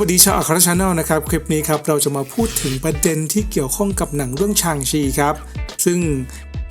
วัสดีชาวอัครชาแนลนะครับ คลิปนี้ครับเราจะมาพูดถึงประเด็นที่เกี่ยวข้องกับหนังเรื่องชางชีครับ ซึ่ง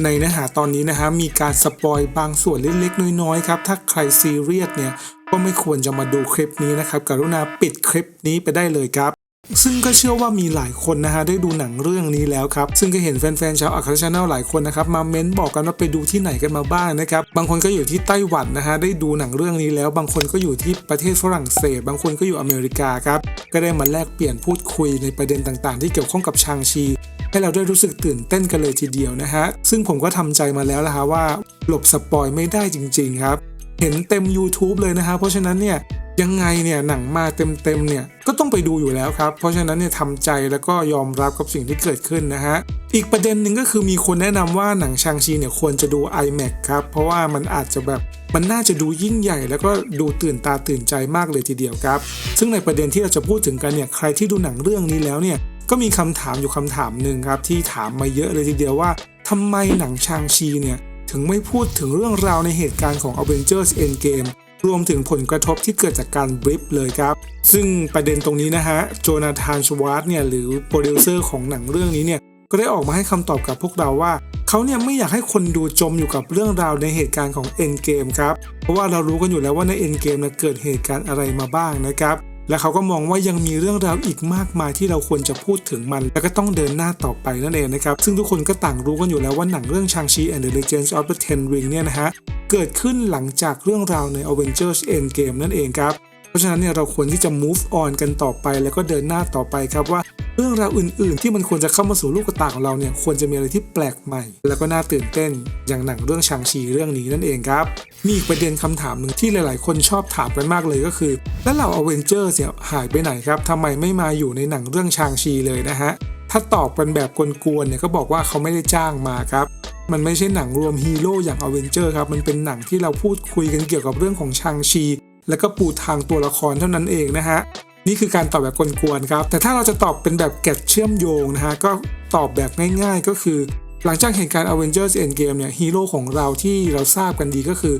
ในเนื้อหาตอนนี้นะฮะมีการสปอยบางส่วนเล็กๆน้อยๆครับ ถ้าใครซีเรียสเนี่ยก็ไม่ควรจะมาดูคลิปนี้นะครับ กรุณาปิดคลิปนี้ไปได้เลยครับ ซึ่งก็เชื่อว่ามีหลายคนนะฮะได้ดูหนังเรื่องนี้แล้วครับซึ่งก็เห็นแฟนๆชาวอัครชาแนลหลายคนนะครับมาเม้นบอกกันว่าไปดูที่ไหนกันมาบ้างนะครับบางคนก็อยู่ที่ไต้หวันนะฮะได้ดูหนังเรื่องนี้แล้ว บางคนก็อยู่ที่ประเทศฝรั่งเศส บางคนก็อยู่อเมริกาครับก็ได้มาแลกเปลี่ยนพูดคุยในประเด็นต่างๆ ที่เกี่ยวข้องกับชางชีให้เราได้รู้สึกตื่นเต้นกันเลยทีเดียวนะฮะซึ่งผมก็ทำใจมาแล้วละฮะว่าหลบสปอยไม่ได้จริง ๆ ครับ เห็นเต็ม YouTube เลยนะฮะเพราะฉะนั้นเนี่ยยังไงเนี่ยหนังมาเต็มๆเนี่ยก็ต้องไปดูอยู่แล้วครับ เพราะฉะนั้นเนี่ยทำใจแล้วก็ยอมรับกับสิ่งที่เกิดขึ้นนะฮะอีกประเด็นหนึ่งก็คือมีคนแนะนำว่าหนังชางชีเนี่ยควรจะดู iMac ครับเพราะว่ามันอาจจะแบบมันน่าจะดูยิ่งใหญ่ แล้วก็ดูตื่นตาตื่นใจมากเลยทีเดียวครับ ซึ่งในประเด็นที่เราจะพูดถึงกันเนี่ยใครที่ดูหนังเรื่องนี้แล้วเนี่ยก็มีคำถามอยู่คำถามหนึ่งครับที่ถามมาเยอะเลยทีเดียวว่าทำไมหนังชางชีเนี่ย ถึงไม่พูดถึงเรื่องราวในเหตุการณ์ของ Avengers Endgame รวมถึงผลกระทบที่เกิดจากการบริฟเลยครับ ซึ่งประเด็นตรงนี้นะฮะ โจนาธานชวาร์ตเนี่ยหรือโปรดิวเซอร์ของหนังเรื่องนี้เนี่ย ก็ได้ออกมาให้คำตอบกับพวกเราว่า เขาเนี่ยไม่อยากให้คนดูจมอยู่กับเรื่องราวในเหตุการณ์ของ Endgame ครับ เพราะว่าเรารู้กันอยู่แล้วว่าใน Endgame นะเกิดเหตุการณ์อะไรมาบ้างนะครับ และเขาก็มองว่ายังมีเรื่องราวอีกมากมายที่เราควรจะพูดถึงมัน และก็ต้องเดินหน้าต่อไปนั่นเองนะครับ ซึ่งทุกคนก็ต่างรู้กันอยู่แล้วว่าหนังเรื่องชางชี and the Legends of the Ten Ring เนี่ยนะฮะเกิดขึ้นหลังจากเรื่องราวใน Avengers Endgame นั่นเองครับ ราะฉะนั้นเนี่ยเราควรที่จะ move on กันต่อไป แล้วก็เดินหน้าต่อไปครับว่าเรื่องราวอื่น ๆ ที่มันควรจะเข้ามาสู่ลูกตาของเราเนี่ยควรจะมีอะไรที่แปลกใหม่ แล้วก็น่าตื่นเต้น อย่างหนังเรื่องชางชีเรื่องนี้นั่นเองครับมีอีกประเด็นคำถามหนึ่งที่หลาย ๆ คนชอบถามกันมากเลยก็คือ แล้วเหล่าอเวนเจอร์เนี่ยหายไปไหนครับทำไมไม่มาอยู่ในหนังเรื่องชางชีเลยนะฮะถ้าตอบกันแบบกวนๆเนี่ยก็บอกว่าเขาไม่ได้จ้างมาครับมันไม่ใช่หนังรวมฮีโร่อย่างอเวนเจอร์ครับ มันเป็นหนังที่เราพูดคุยกันเกี่ยวกับเรื่องของชางชี แล้วก็ปูทางตัวละครเท่านั้นเองนะฮะนี่คือการตอบแบบกวนๆครับ แต่ถ้าเราจะตอบเป็นแบบแกะเชื่อมโยงนะฮะก็ตอบแบบง่ายๆ ก็คือ หลังจากเหตุการณ์ Avengers Endgame เนี่ยฮีโร่ของเราที่เราทราบกันดีก็คือ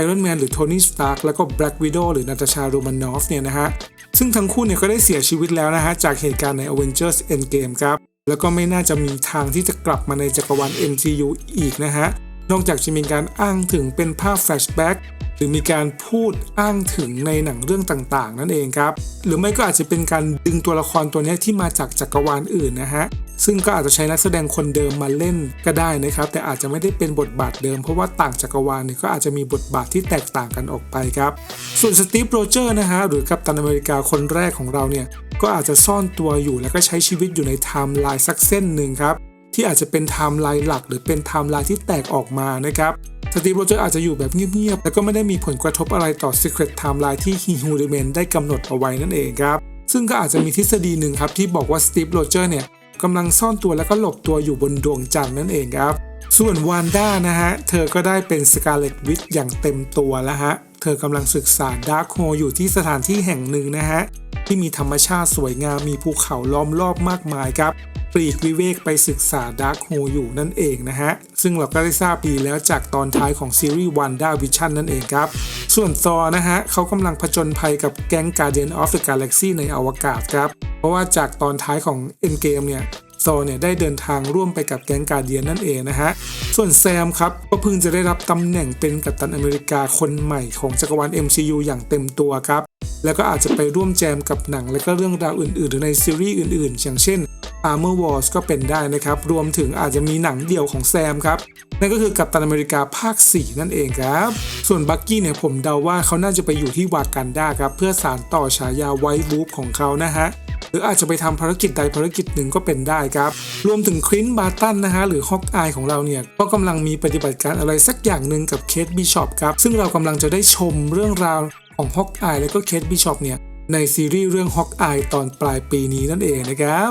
Iron Man หรือโทนี่สตาร์กแล้วก็ Black Widow หรือนาตาชาโรมานอฟเนี่ยนะฮะซึ่งทั้งคู่เนี่ยก็ได้เสียชีวิตแล้วนะฮะจากเหตุการณ์ใน Avengers Endgame ครับ แล้วก็ไม่น่าจะมีทางที่จะกลับมาในจักรวาล MCU อีกนะฮะนอกจากจะมีการอ้างถึงเป็นภาพแฟลชแบ็ก รือมีการพูดอ้างถึงในหนังเรื่องต่างๆ นั่นเองครับ หรือไม่ก็อาจจะเป็นการดึงตัวละครตัวนี้ที่มาจากจักรวาลอื่นนะฮะซึ่งก็อาจจะใช้นักแสดงคนเดิมมาเล่นก็ได้นะครับ แต่อาจจะไม่ได้เป็นบทบาทเดิมเพราะว่าต่างจักรวาลเนี่ยก็อาจจะมีบทบาทที่แตกต่างกันออกไปครับ ส่วนสตีฟโรเจอร์นะฮะหรือกัปตันอเมริกาคนแรกของเราเนี่ยก็อาจจะซ่อนตัวอยู่แล้วก็ใช้ชีวิตอยู่ในไทม์ไลน์สักเส้นหนึ่งครับที่อาจจะเป็นไทม์ไลน์หลัก หรือเป็นไทม์ไลน์ที่แตกออกมานะครับ สตีฟโรเจอร์อาจจะอยู่แบบเงียบๆ แล้วก็ไม่ได้มีผลกระทบอะไรต่อ Secret Timeline ที่ฮีฮูเดเมนได้กำหนดเอาไว้นั่นเองครับ ซึ่งก็อาจจะมีทฤษฎีหนึ่งครับที่บอกว่าสตีฟโรเจอร์เนี่ยกำลังซ่อนตัวแล้วก็หลบตัวอยู่บนดวงจันทร์นั่นเองครับ ส่วนวานด้านะฮะ เธอก็ได้เป็นสกาเลตวิทอย่างเต็มตัวแล้วฮะ เธอกำลังศึกษาดาร์คโฮอยู่ที่สถานที่แห่งหนึ่งนะฮะที่มีธรรมชาติสวยงามมีภูเขาล้อมรอบมากมายครับ ปลีกวิเวกไปศึกษาดาร์คโฮอยู่นั่นเองนะฮะ ซึ่งเราก็ได้ทราบดีแล้วจากตอนท้ายของซีรีส์วันด้าวิชั่นนั่นเองครับ ส่วนซอนะฮะเขากำลังผจญภัยกับแก๊ง Guardian of the Galaxy ในอวกาศครับ เพราะว่าจากตอนท้ายของ Endgame เนี่ย โซเนี่ยได้เดินทางร่วมไปกับแก๊งกาเดียนนั่นเองนะฮะ ส่วนแซมครับก็เพิ่งจะได้รับตำแหน่งเป็นกัปตันอเมริกาคนใหม่ของจักรวาล MCU อย่างเต็มตัวครับ แล้วก็อาจจะไปร่วมแจมกับหนัง และก็เรื่องราวอื่นๆหรือในซีรีส์อื่นๆ อย่างเช่น Armor Wars ก็เป็นได้นะครับ รวมถึงอาจจะมีหนังเดี่ยวของแซมครับ นั่นก็คือกัปตันอเมริกาภาค 4 นั่นเองครับ ส่วนบักกี้เนี่ยผมเดาว่าเขาน่าจะไปอยู่ที่วากันดาครับ เพื่อสานต่อฉายาไวท์วูฟของเขานะฮะ หรืออาจจะไปทำภารกิจใดภารกิจหนึ่งก็เป็นได้ครับ รวมถึงครินบาร์ตันนะฮะหรือฮอกอายของเราเนี่ยก็กำลังมีปฏิบัติการอะไรสักอย่างหนึ่งกับเคทบิชอปครับซึ่งเรากำลังจะได้ชมเรื่องราวของฮอกอายและก็เคทบิชอปเนี่ยในซีรีส์เรื่องฮอกอายตอนปลายปีนี้นั่นเองนะครับ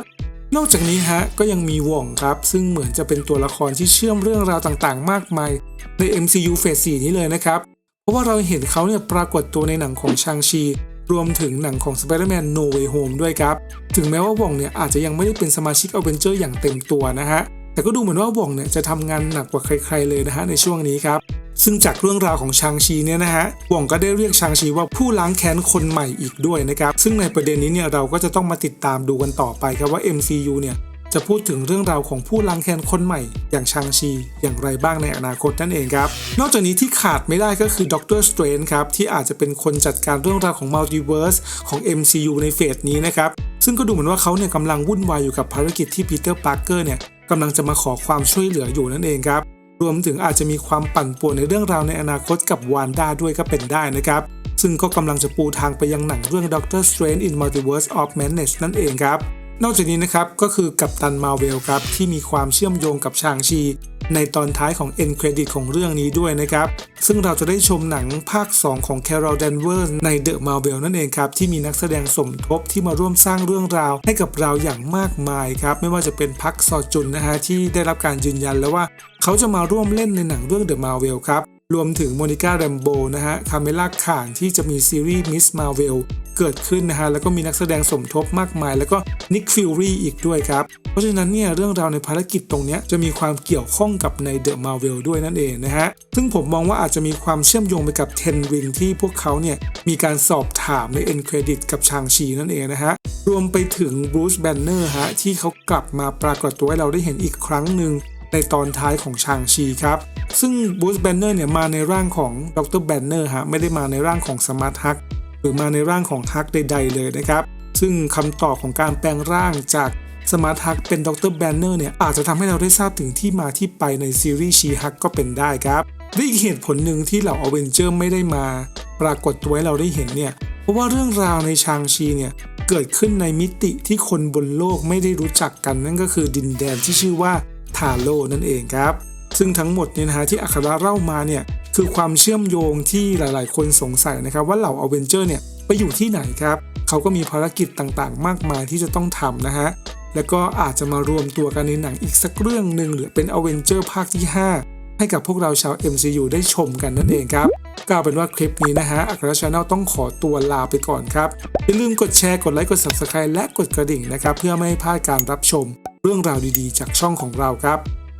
นอกจากนี้ฮะก็ยังมีว่องครับ ซึ่งเหมือนจะเป็นตัวละครที่เชื่อมเรื่องราวต่างๆ มากมาย ใน MCU เฟส4นี้เลยนะครับ เพราะว่าเราเห็นเขาเนี่ยปรากฏตัวในหนังของชางชี รวมถึงหนังของ Spider-Man No Way Home ด้วยครับ ถึงแม้ว่าว่องเนี่ยอาจจะยังไม่ได้เป็นสมาชิกอเวนเจอร์อย่างเต็มตัวนะฮะ แต่ก็ดูเหมือนว่าว่องเนี่ยจะทำงานหนักกว่าใครๆเลยนะฮะในช่วงนี้ครับซึ่งจากเรื่องราวของชางชีเนี่ยนะฮะว่องก็ได้เรียกชางชีว่าผู้ล้างแค้นคนใหม่อีกด้วยนะครับ ซึ่งในประเด็นนี้เนี่ยเราก็จะต้องมาติดตามดูกันต่อไปครับว่า MCU เนี่ย จะพูดถึงเรื่องราวของผู้ล้างแค้นคนใหม่ อย่างชางชีอย่างไรบ้างในอนาคตนั่นเองครับ นอกจากนี้ที่ขาดไม่ได้ก็คือด็อกเตอร์สเตรนครับ ที่อาจจะเป็นคนจัดการเรื่องราวของมัลติเวิร์สของ MCU ในเฟสนี้นะครับ ซึ่งก็ดูเหมือนว่าเขาเนี่ยกำลังวุ่นวายอยู่กับภารกิจที่ปีเตอร์ปาร์เกอร์เนี่ยกำลังจะมาขอความช่วยเหลืออยู่นั่นเองครับรวมถึงอาจจะมีความปั่นป่วนในเรื่องราวในอนาคตกับวานด้าด้วยก็เป็นได้นะครับซึ่งก็กำลังจะปูทางไปยังหนังเรื่อง Doctor Strange in Multiverse of Madness นั่นเองครับ นอกจากนี้นะครับก็คือกัปตันมาเวลครับที่มีความเชื่อมโยงกับชางชี ในตอนท้ายของ End Credit ของเรื่องนี้ด้วยนะครับ ซึ่งเราจะได้ชมหนังภาค 2 ของ Carol Danvers ใน The Marvel นั่นเองครับ ที่มีนักแสดงสมทบที่มาร่วมสร้างเรื่องราวให้กับเราอย่างมากมายครับ ไม่ว่าจะเป็นพักซอจุนนะฮะที่ได้รับการยืนยันแล้วว่า เขาจะมาร่วมเล่นในหนังเรื่อง The Marvel ครับรวมถึงโมนิก้าแรมโบนะฮะคาเมล่าข่านที่จะมีซีรีส์ Miss Marvel เเกิดขึ้นนะฮะแล้วก็มีนักแสดงสมทบมากมาย แล้วก็นิกฟิลรี่อีกด้วยครับ เพราะฉะนั้นเนี่ยเรื่องราวในภารกิจตรงนี้จะมีความเกี่ยวข้องกับใน The Marvel ด้วยนั่นเองนะฮะซึ่งผมมองว่าอาจจะมีความเชื่อมโยงไปกับเทนริงที่พวกเขาเนี่ยมีการสอบถามใน End Credit กับชางชีนั่นเองนะฮะรวมไปถึงบรูซแบนเนอร์ฮะที่เขากลับมาปรากฏตัวให้เราได้เห็นอีกครั้งหนึ่งในตอนท้ายของชางชีครับ ซึ่งบูสแบนเนอร์เนี่ยมาในร่างของดรแบนเนอร์ฮะไม่ได้มาในร่างของสมาร์ทฮัก หรือมาในร่างของฮักใด ๆ เลยนะครับ ซึ่งคำตอบของการแปลงร่างจากสมาร์ทฮักเป็นดรแบนเนอร์เนี่ยอาจจะทำให้เราได้ทราบถึงที่มาที่ไปในซีรีส์ชีฮักก็เป็นได้ครับและอีกเหตุผลหนึ่งที่เหล่าอเวนเจอร์ไม่ได้มา ปรากฏตัวให้เราได้เห็นเนี่ยเพราะว่าเรื่องราวในชางชีเนี่ยเกิดขึ้นในมิติที่คนบนโลกไม่ได้รู้จักกันนั่นก็คือดินแดนที่ชื่อว่าทาโร่นั่นเองครับ ซึ่งทั้งหมดเนี่ยนะฮะที่อัคราเล่ามาเนี่ยคือความเชื่อมโยงที่หลาย ๆ คนสงสัยนะครับว่าเหล่าอเวนเจอร์เนี่ยไปอยู่ที่ไหนครับเขาก็มีภารกิจต่างๆ มากมายที่จะต้องทำนะฮะแล้วก็อาจจะมารวมตัวกันในหนังอีกสักเรื่องหนึ่งหรือเป็นอเวนเจอร์ภาคที่ 5 ให้กับพวกเราชาว MCU ได้ชมกันนั่นเองครับก็เอาเป็นว่าคลิปนี้นะฮะอัคราชาแนลต้องขอตัวลาไปก่อนครับอย่าลืมกดแชร์กดไลค์กด Subscribe และกดกระดิ่งนะครับเพื่อไม่ให้พลาดการรับชม เรื่องราวดีๆ จากช่องของเราครับ